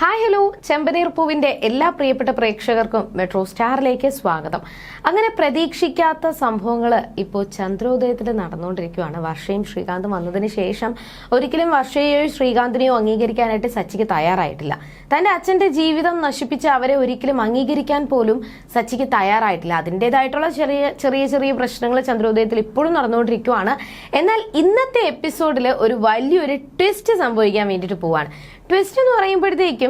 Hi hello ചെമ്പനീർ പൂവിന്റെ എല്ലാ പ്രിയപ്പെട്ട പ്രേക്ഷകർക്കും മെട്രോ സ്റ്റാറിലേക്ക് സ്വാഗതം. അങ്ങനെ പ്രതീക്ഷിക്കാത്ത സംഭവങ്ങൾ ഇപ്പോൾ ചന്ദ്രോദയത്തിൽ നടന്നുകൊണ്ടിരിക്കുകയാണ് വർഷയും ശ്രീകാന്തും വന്നതിന് ശേഷം ഒരിക്കലും വർഷയെയോ ശ്രീകാന്തിനെയോ അംഗീകരിക്കാനായിട്ട് സച്ചിക്ക് തയ്യാറായിട്ടില്ല. തന്റെ അച്ഛന്റെ ജീവിതം നശിപ്പിച്ച അവരെ ഒരിക്കലും അംഗീകരിക്കാൻ പോലും സച്ചിക്ക് തയ്യാറായിട്ടില്ല. അതിന്റെതായിട്ടുള്ള ചെറിയ ചെറിയ ചെറിയ പ്രശ്നങ്ങൾ ചന്ദ്രോദയത്തിൽ ഇപ്പോഴും നടന്നുകൊണ്ടിരിക്കുകയാണ് എന്നാൽ ഇന്നത്തെ എപ്പിസോഡിൽ ഒരു വലിയൊരു ട്വിസ്റ്റ് സംഭവിക്കാൻ വേണ്ടിയിട്ട് പോവാണ്. ട്വിസ്റ്റ് എന്ന് പറയുമ്പോഴത്തേക്കും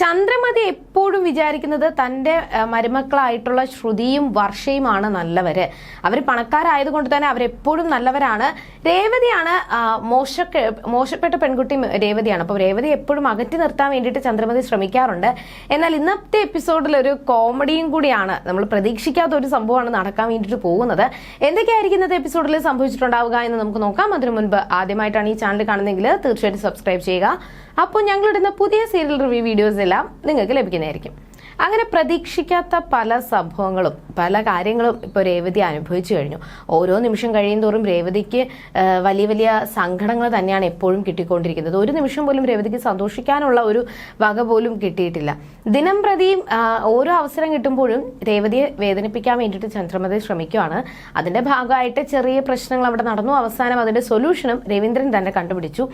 ചന്ദ്രമതി എപ്പോഴും വിചാരിക്കുന്നത് തന്റെ മരുമക്കളായിട്ടുള്ള ശ്രുതിയും വർഷയുമാണ് നല്ലവര്. അവർ പണക്കാരായതുകൊണ്ട് തന്നെ അവരെപ്പോഴും നല്ലവരാണ്. രേവതിയാണ് മോശ മോശപ്പെട്ട പെൺകുട്ടി രേവതിയാണ്. അപ്പോൾ രേവതി എപ്പോഴും അകറ്റി നിർത്താൻ വേണ്ടിയിട്ട് ചന്ദ്രമതി ശ്രമിക്കാറുണ്ട്. എന്നാൽ ഇന്നത്തെ എപ്പിസോഡിൽ ഒരു കോമഡിയും കൂടിയാണ്. നമ്മൾ പ്രതീക്ഷിക്കാത്ത ഒരു സംഭവമാണ് നടക്കാൻ വേണ്ടിയിട്ട് പോകുന്നത്. എന്തൊക്കെയായിരിക്കും ഇന്നത്തെ എപ്പിസോഡിൽ സംഭവിച്ചിട്ടുണ്ടാവുക എന്ന് നമുക്ക് നോക്കാം. അതിനു മുൻപ് ആദ്യമായിട്ടാണ് ഈ ചാനൽ കാണുന്നതെങ്കിൽ തീർച്ചയായിട്ടും സബ്സ്ക്രൈബ് ചെയ്യുക. അപ്പോൾ ഞങ്ങളിടുന്ന പുതിയ സീരിയൽ റിവ്യൂ വീഡിയോസ് എല്ലാം നിങ്ങൾക്ക് ലഭിക്കുന്നതായിരിക്കും. അങ്ങനെ പ്രതീക്ഷിക്കാത്ത പല സംഭവങ്ങളും പല കാര്യങ്ങളും ഇപ്പോൾ രേവതി അനുഭവിച്ചു കഴിഞ്ഞു. ഓരോ നിമിഷം കഴിയുന്തോറും രേവതിക്ക് വലിയ വലിയ സങ്കടങ്ങൾ തന്നെയാണ് എപ്പോഴും കിട്ടിക്കൊണ്ടിരിക്കുന്നത്. ഒരു നിമിഷം പോലും രേവതിക്ക് സന്തോഷിക്കാനുള്ള ഒരു വക പോലും കിട്ടിയിട്ടില്ല. ദിനം പ്രതിയും ഓരോ അവസരം കിട്ടുമ്പോഴും രേവതിയെ വേദനിപ്പിക്കാൻ വേണ്ടിയിട്ട് ചന്ദ്രമതി ശ്രമിക്കുകയാണ് അതിന്റെ ഭാഗമായിട്ട് ചെറിയ പ്രശ്നങ്ങൾ അവിടെ നടന്നു. അവസാനം അതിന്റെ സൊല്യൂഷനും രവീന്ദ്രൻ തന്നെ കണ്ടുപിടിച്ചു.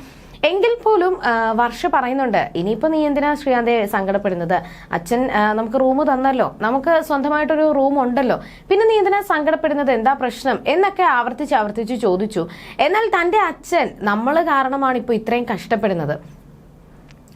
എങ്കിൽ പോലും വർഷ പറയുന്നുണ്ട്. ഇനിയിപ്പോ നീ എന്തിനാ ശ്രീകാന്തെ സങ്കടപ്പെടുന്നത്? അച്ഛൻ നമുക്ക് റൂം തന്നല്ലോ. നമുക്ക് സ്വന്തമായിട്ടൊരു റൂം ഉണ്ടല്ലോ പിന്നെ നീ എന്തിനാ സങ്കടപ്പെടുന്നത്? എന്താ പ്രശ്നം? എന്നൊക്കെ ആവർത്തിച്ച് ആവർത്തിച്ച് ചോദിച്ചു. എന്നാൽ തന്റെ അച്ഛൻ നമ്മൾ കാരണമാണ് ഇപ്പോൾ ഇത്രയും കഷ്ടപ്പെടുന്നത്.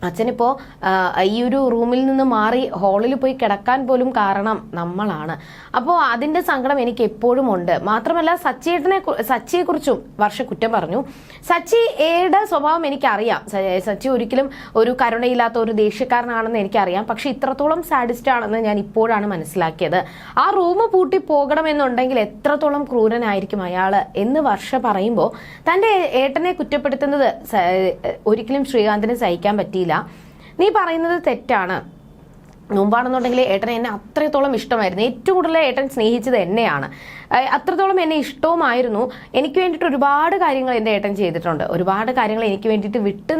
അച്ഛനിപ്പോ ആ, ഈ ഒരു റൂമിൽ നിന്ന് മാറി ഹാളിൽ പോയി കിടക്കാൻ പോലും കാരണം നമ്മളാണ്. അപ്പോൾ അതിന്റെ സങ്കടം എനിക്ക് എപ്പോഴും ഉണ്ട്. മാത്രമല്ല സച്ചിയേട്ടനെ സച്ചിയെക്കുറിച്ചും വർഷ കുറ്റം പറഞ്ഞു. സച്ചി സച്ചിയുടെ സ്വഭാവം എനിക്കറിയാം. സച്ചി ഒരിക്കലും ഒരു കരുണയില്ലാത്ത ഒരു ദേഷ്യക്കാരനാണെന്ന് എനിക്കറിയാം. പക്ഷെ ഇത്രത്തോളം സാഡിസ്റ്റ് ആണെന്ന് ഞാൻ ഇപ്പോഴാണ് മനസ്സിലാക്കിയത്. ആ റൂം പൂട്ടി പോകണമെന്നുണ്ടെങ്കിൽ എത്രത്തോളം ക്രൂരനായിരിക്കും അയാൾ എന്ന് വർഷ പറയുമ്പോൾ തന്റെ ഏട്ടനെ കുറ്റപ്പെടുത്തുന്നത് ഒരിക്കലും ശ്രീകാന്തിന് സഹിക്കാൻ പറ്റിയില്ല. നീ പറയുന്നത് തെറ്റാണ്. മുമ്പാണെന്നുണ്ടെങ്കിൽ ഏട്ടൻ എന്നെ അത്രത്തോളം ഇഷ്ടമായിരുന്നു. ഏറ്റവും കൂടുതൽ ഏട്ടൻ സ്നേഹിച്ചത് എന്നെയാണ്. അത്രത്തോളം എന്നെ ഇഷ്ടവുമായിരുന്നു. എനിക്ക് വേണ്ടിയിട്ട് ഒരുപാട് കാര്യങ്ങൾ എന്റെ ഏട്ടൻ ചെയ്തിട്ടുണ്ട്. ഒരുപാട് കാര്യങ്ങൾ എനിക്ക് വേണ്ടിയിട്ട് വിട്ട്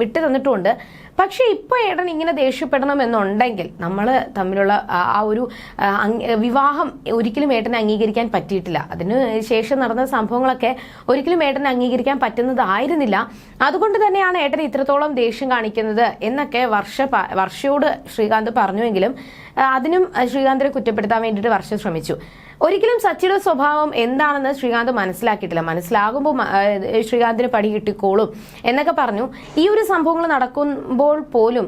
വിട്ട് തന്നിട്ടുമുണ്ട്. പക്ഷേ ഇപ്പോൾ ഏട്ടൻ ഇങ്ങനെ ദേഷ്യപ്പെടണമെന്നുണ്ടെങ്കിൽ നമ്മൾ തമ്മിലുള്ള ആ- ഒരു വിവാഹം ഒരിക്കലും ഏട്ടനെ അംഗീകരിക്കാൻ പറ്റിയിട്ടില്ല. അതിന് ശേഷം നടന്ന സംഭവങ്ങളൊക്കെ ഒരിക്കലും ഏട്ടനെ അംഗീകരിക്കാൻ പറ്റുന്നതായിരുന്നില്ല. അതുകൊണ്ട് തന്നെയാണ് ഏട്ടൻ ഇത്രത്തോളം ദേഷ്യം കാണിക്കുന്നത് എന്നൊക്കെ വർഷ വർഷയോട് ശ്രീകാന്ത് പറഞ്ഞുവെങ്കിലും അതിനും ശ്രീകാന്തിനെ കുറ്റപ്പെടുത്താൻ വേണ്ടിയിട്ട് വർഷം ശ്രമിച്ചു. ഒരിക്കലും സച്ചിയുടെ സ്വഭാവം എന്താണെന്ന് ശ്രീകാന്ത് മനസ്സിലാക്കിയിട്ടില്ല. മനസ്സിലാകുമ്പോൾ ശ്രീകാന്തിന് പടി കിട്ടിക്കോളും എന്നൊക്കെ പറഞ്ഞു. ഈ ഒരു സംഭവങ്ങൾ നടക്കുമ്പോൾ പോലും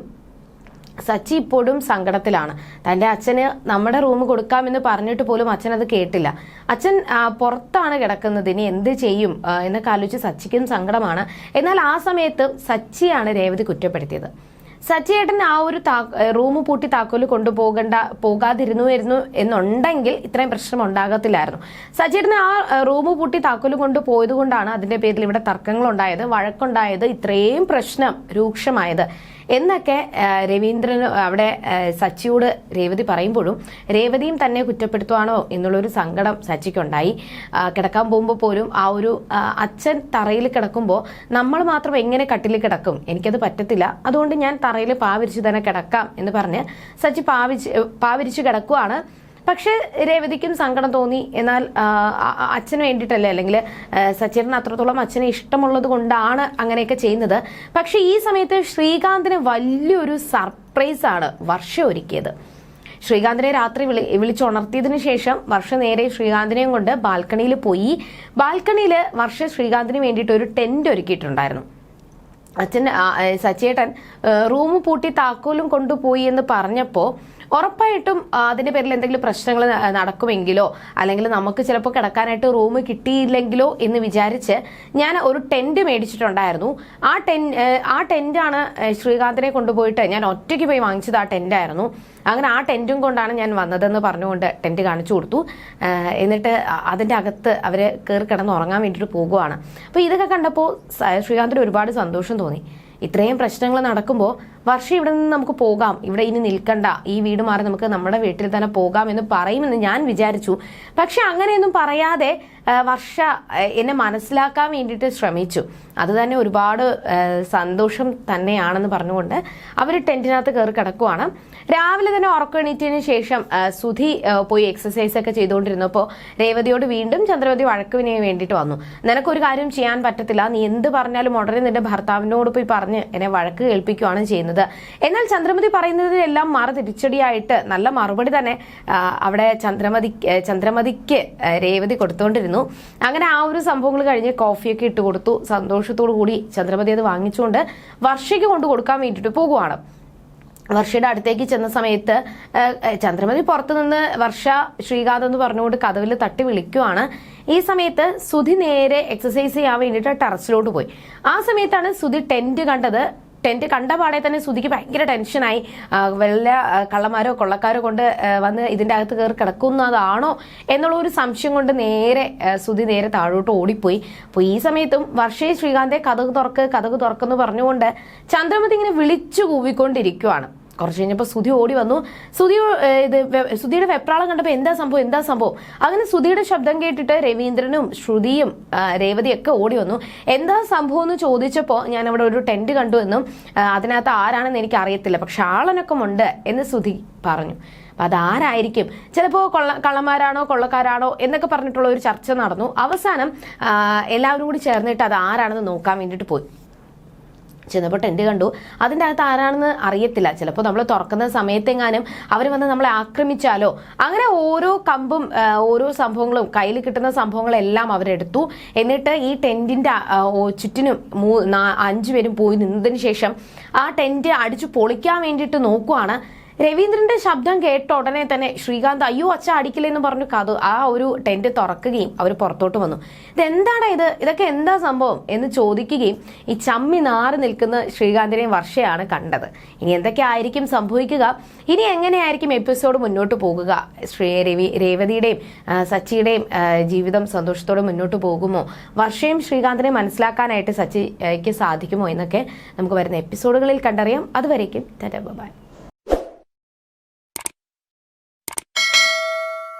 സച്ചി ഇപ്പോഴും സങ്കടത്തിലാണ്. തന്റെ അച്ഛന് നമ്മുടെ റൂം കൊടുക്കാമെന്ന് പറഞ്ഞിട്ട് പോലും അച്ഛൻ അത് കേട്ടില്ല. അച്ഛൻ പുറത്താണ് കിടക്കുന്നത്. ഇനി എന്ത് ചെയ്യും? എന്നൊക്കെ ആലോചിച്ച് സച്ചിക്കും സങ്കടമാണ്. എന്നാൽ ആ സമയത്ത് സച്ചിയാണ് രേവതി കുറ്റപ്പെടുത്തിയത്. സച്ചിയേട്ടൻ ആ ഒരു റൂം പൂട്ടി താക്കോൽ കൊണ്ടുപോകണ്ട പോകാതിരുന്നുവരുന്നു എന്നുണ്ടെങ്കിൽ ഇത്രയും പ്രശ്നം ഉണ്ടാകത്തില്ലായിരുന്നു. സച്ചിയേട്ടൻ ആ റൂം പൂട്ടി താക്കോൽ കൊണ്ടുപോയത് കൊണ്ടാണ് അതിന്റെ പേരിൽ ഇവിടെ തർക്കങ്ങൾ ഉണ്ടായത് വഴക്കുണ്ടായത് ഇത്രയും പ്രശ്നം രൂക്ഷമായത്. എന്നൊക്കെ രവീന്ദ്രൻ അവിടെ സച്ചിയോട് രേവതി പറയുമ്പോഴും രേവതിയും തന്നെ കുറ്റപ്പെടുത്തുവാണോ എന്നുള്ളൊരു സങ്കടം സച്ചിക്കുണ്ടായി. കിടക്കാൻ പോകുമ്പോൾ പോലും ആ ഒരു അച്ഛൻ തറയിൽ കിടക്കുമ്പോൾ നമ്മൾ മാത്രം എങ്ങനെ കട്ടിൽ കിടക്കും? എനിക്കത് പറ്റത്തില്ല. അതുകൊണ്ട് ഞാൻ തറയിൽ പാവിരിച്ച് തന്നെ കിടക്കാം എന്ന് പറഞ്ഞ് സച്ചി പാവിച്ച് പാവിരിച്ച് കിടക്കുവാണ്. പക്ഷേ രേവതിക്കും സങ്കടം തോന്നി. എന്നാൽ അച്ഛന് വേണ്ടിയിട്ടല്ലേ? അല്ലെങ്കിൽ സച്ചിന് അത്രത്തോളം അച്ഛനെ ഇഷ്ടമുള്ളത് കൊണ്ടാണ് അങ്ങനെയൊക്കെ ചെയ്യുന്നത്. പക്ഷേ ഈ സമയത്ത് ശ്രീകാന്തിന് വലിയൊരു സർപ്രൈസ് ആണ് വർഷ ഒരുക്കിയത്. ശ്രീകാന്തിനെ രാത്രി വിളി വിളിച്ചുണർത്തിയതിനു ശേഷം വർഷ നേരെ ശ്രീകാന്തിനെയും കൊണ്ട് ബാൽക്കണിയിൽ പോയി. ബാൽക്കണിയിൽ വർഷ ശ്രീകാന്തിന് വേണ്ടിയിട്ട് ഒരു ടെന്റ് ഒരുക്കിയിട്ടുണ്ടായിരുന്നു. അച്ഛൻ സച്ചേട്ടൻ റൂം പൂട്ടി താക്കോലും കൊണ്ടുപോയി എന്ന് പറഞ്ഞപ്പോൾ ഉറപ്പായിട്ടും അതിന്റെ പേരിൽ എന്തെങ്കിലും പ്രശ്നങ്ങൾ നടക്കുമെങ്കിലോ അല്ലെങ്കിൽ നമുക്ക് ചിലപ്പോൾ കിടക്കാനായിട്ട് റൂം കിട്ടിയില്ലെങ്കിലോ എന്ന് വിചാരിച്ച് ഞാൻ ഒരു ടെന്റ് മേടിച്ചിട്ടുണ്ടായിരുന്നു. ആ ടെൻ ആ ടെന്റാണ് ശ്രീകാന്തിനെ കൊണ്ടുപോയിട്ട് ഞാൻ ഒറ്റയ്ക്ക് പോയി വാങ്ങിച്ചത് ആ ടെന്റായിരുന്നു. അങ്ങനെ ആ ടെന്റും കൊണ്ടാണ് ഞാൻ വന്നതെന്ന് പറഞ്ഞുകൊണ്ട് ടെന്റ് കാണിച്ചു കൊടുത്തു. എന്നിട്ട് അതിന്റെ അകത്ത് അവർ കയറി കിടന്ന് ഉറങ്ങാൻ വേണ്ടിയിട്ട് പോകുവാണ്. അപ്പോൾ ഇതൊക്കെ കണ്ടപ്പോൾ ശ്രീകാന്തിന് ഒരുപാട് സന്തോഷം തോന്നി. ഇത്രയും പ്രശ്നങ്ങൾ നടക്കുമ്പോൾ വർഷം ഇവിടെ നിന്ന് നമുക്ക് പോകാം. ഇവിടെ ഇനി നിൽക്കണ്ട. ഈ വീട് മാറി നമുക്ക് നമ്മുടെ വീട്ടിൽ തന്നെ പോകാം എന്ന് പറയുമെന്ന് ഞാൻ വിചാരിച്ചു. പക്ഷെ അങ്ങനെയൊന്നും പറയാതെ വർഷ എന്നെ മനസ്സിലാക്കാൻ വേണ്ടിയിട്ട് ശ്രമിച്ചു. അത് തന്നെ ഒരുപാട് സന്തോഷം തന്നെയാണെന്ന് പറഞ്ഞുകൊണ്ട് അവർ ടെന്റിനകത്ത് കയറി കിടക്കുവാണ്. രാവിലെ തന്നെ ഉറക്കമെണീറ്റതിന് ശേഷം സുധി പോയി എക്സസൈസ് ഒക്കെ ചെയ്തുകൊണ്ടിരുന്നപ്പോൾ രേവതിയോട് വീണ്ടും ചന്ദ്രവതി വഴക്കുവിനെ വേണ്ടിയിട്ട് വന്നു. നിനക്കൊരു കാര്യം ചെയ്യാൻ പറ്റത്തില്ല. നീ എന്ത് പറഞ്ഞാലും ഉടനെ നിന്റെ ഭർത്താവിനോട് പോയി പറഞ്ഞ് എന്നെ വഴക്ക് കേൾപ്പിക്കുകയാണ് ചെയ്യുന്നത്. എന്നാൽ ചന്ദ്രമതി പറയുന്നതിനെല്ലാം മാറി തിരിച്ചടിയായിട്ട് നല്ല മറുപടി തന്നെ അവിടെ ചന്ദ്രമതി ചന്ദ്രമതിക്ക് രേവതി കൊടുത്തുകൊണ്ടിരുന്നു അങ്ങനെ ആ ഒരു സംഭവങ്ങൾ കഴിഞ്ഞ് കോഫിയൊക്കെ ഇട്ട് കൊടുത്തു. സന്തോഷത്തോടു കൂടി ചന്ദ്രമതി അത് വാങ്ങിച്ചുകൊണ്ട് വർഷയ്ക്ക് കൊണ്ടു കൊടുക്കാൻ വേണ്ടിയിട്ട് പോകുവാണ് വർഷയുടെ അടുത്തേക്ക് ചെന്ന സമയത്ത് ചന്ദ്രമതി പുറത്തുനിന്ന് വർഷ ശ്രീകാന്ത് എന്ന് പറഞ്ഞുകൊണ്ട് കഥവിൽ തട്ടി വിളിക്കുവാണ്. ഈ സമയത്ത് സുധി നേരെ എക്സസൈസ് ചെയ്യാൻ വേണ്ടിയിട്ട് ടെറസിലോട്ട് പോയി. ആ സമയത്താണ് സുധി ടെന്റ് കണ്ടത്. ടെന്റ് കണ്ട പാടെ തന്നെ സുധിക്ക് ഭയങ്കര ടെൻഷനായി വല്ല കള്ളന്മാരോ കൊള്ളക്കാരോ കൊണ്ട് വന്ന് ഇതിന്റെ അകത്ത് കയറി കിടക്കുന്നതാണോ എന്നുള്ള ഒരു സംശയം കൊണ്ട് നേരെ സുധി നേരെ താഴോട്ട് ഓടിപ്പോയി. അപ്പോൾ ഈ സമയത്തും വർഷേ ശ്രീകാന്തെ കഥക് തുറക്ക് കഥക് തുറക്കെന്ന് പറഞ്ഞുകൊണ്ട് ചന്ദ്രമതി ഇങ്ങനെ വിളിച്ചു കൂവിക്കൊണ്ടിരിക്കുവാണ്. കുറച്ച് കഴിഞ്ഞപ്പോൾ സുധി ഓടി വന്നു. സുധി ഇത് സുധിയുടെ വെപ്രാളം കണ്ടപ്പോൾ എന്താ സംഭവം? എന്താ സംഭവം? അങ്ങനെ സുധിയുടെ ശബ്ദം കേട്ടിട്ട് രവീന്ദ്രനും ശ്രുതിയും രേവതിയൊക്കെ ഓടി വന്നു. എന്താ സംഭവം എന്ന് ചോദിച്ചപ്പോൾ ഞാൻ അവിടെ ഒരു ടെന്റ് കണ്ടു എന്നും അതിനകത്ത് ആരാണെന്ന് എനിക്ക് അറിയത്തില്ല പക്ഷെ ആളനൊക്കെ ഉണ്ട് എന്ന് സുധി പറഞ്ഞു. അപ്പൊ അതാരായിരിക്കും? ചിലപ്പോൾ കൊള്ള കള്ളന്മാരാണോ കൊള്ളക്കാരാണോ എന്നൊക്കെ പറഞ്ഞിട്ടുള്ള ഒരു ചർച്ച നടന്നു. അവസാനം എല്ലാവരും കൂടി ചേർന്നിട്ട് അത് ആരാണെന്ന് നോക്കാൻ വേണ്ടിയിട്ട് പോയി. ചെന്നപ്പോൾ ടെന്റ് കണ്ടു. അതിന്റെ അകത്ത് ആരാണെന്ന് അറിയത്തില്ല. ചിലപ്പോൾ നമ്മൾ തുറക്കുന്ന സമയത്തെങ്ങാനും അവർ വന്ന് നമ്മളെ ആക്രമിച്ചാലോ അങ്ങനെ ഓരോ കമ്പും ഓരോ സംഭവങ്ങളും കയ്യിൽ കിട്ടുന്ന സംഭവങ്ങളെല്ലാം അവരെടുത്തു. എന്നിട്ട് ഈ ടെന്റിന്റെ ചുറ്റിനും മൂ അഞ്ചു പേരും പോയി നിന്നതിന് ശേഷം ആ ടെന്റ് അടിച്ചു പൊളിക്കാൻ വേണ്ടിയിട്ട് നോക്കുവാണ്. രവീന്ദ്രന്റെ ശബ്ദം കേട്ട ഉടനെ തന്നെ ശ്രീകാന്ത് അയ്യോ അച്ഛ അടിക്കില്ലെന്ന് പറഞ്ഞു കഥ ആ ഒരു ടെന്റ് തുറക്കുകയും അവർ പുറത്തോട്ട് വന്നു. ഇതെന്താണ് ഇത്? ഇതൊക്കെ എന്താ സംഭവം? എന്ന് ചോദിക്കുകയും ഈ ചമ്മി നാറി നിൽക്കുന്ന ശ്രീകാന്തിനെയും വർഷയാണ് കണ്ടത്. ഇനി എന്തൊക്കെ ആയിരിക്കും സംഭവിക്കുക? ഇനി എങ്ങനെയായിരിക്കും എപ്പിസോഡ് മുന്നോട്ട് പോകുക? ശ്രീ രവി രേവതിയുടെയും സച്ചിയുടെയും ജീവിതം സന്തോഷത്തോടെ മുന്നോട്ട് പോകുമോ? വർഷയും ശ്രീകാന്തിനെ മനസ്സിലാക്കാനായിട്ട് സച്ചിക്ക് സാധിക്കുമോ എന്നൊക്കെ നമുക്ക് വരുന്ന എപ്പിസോഡുകളിൽ കണ്ടറിയാം. അതുവരേക്കും ബൈ.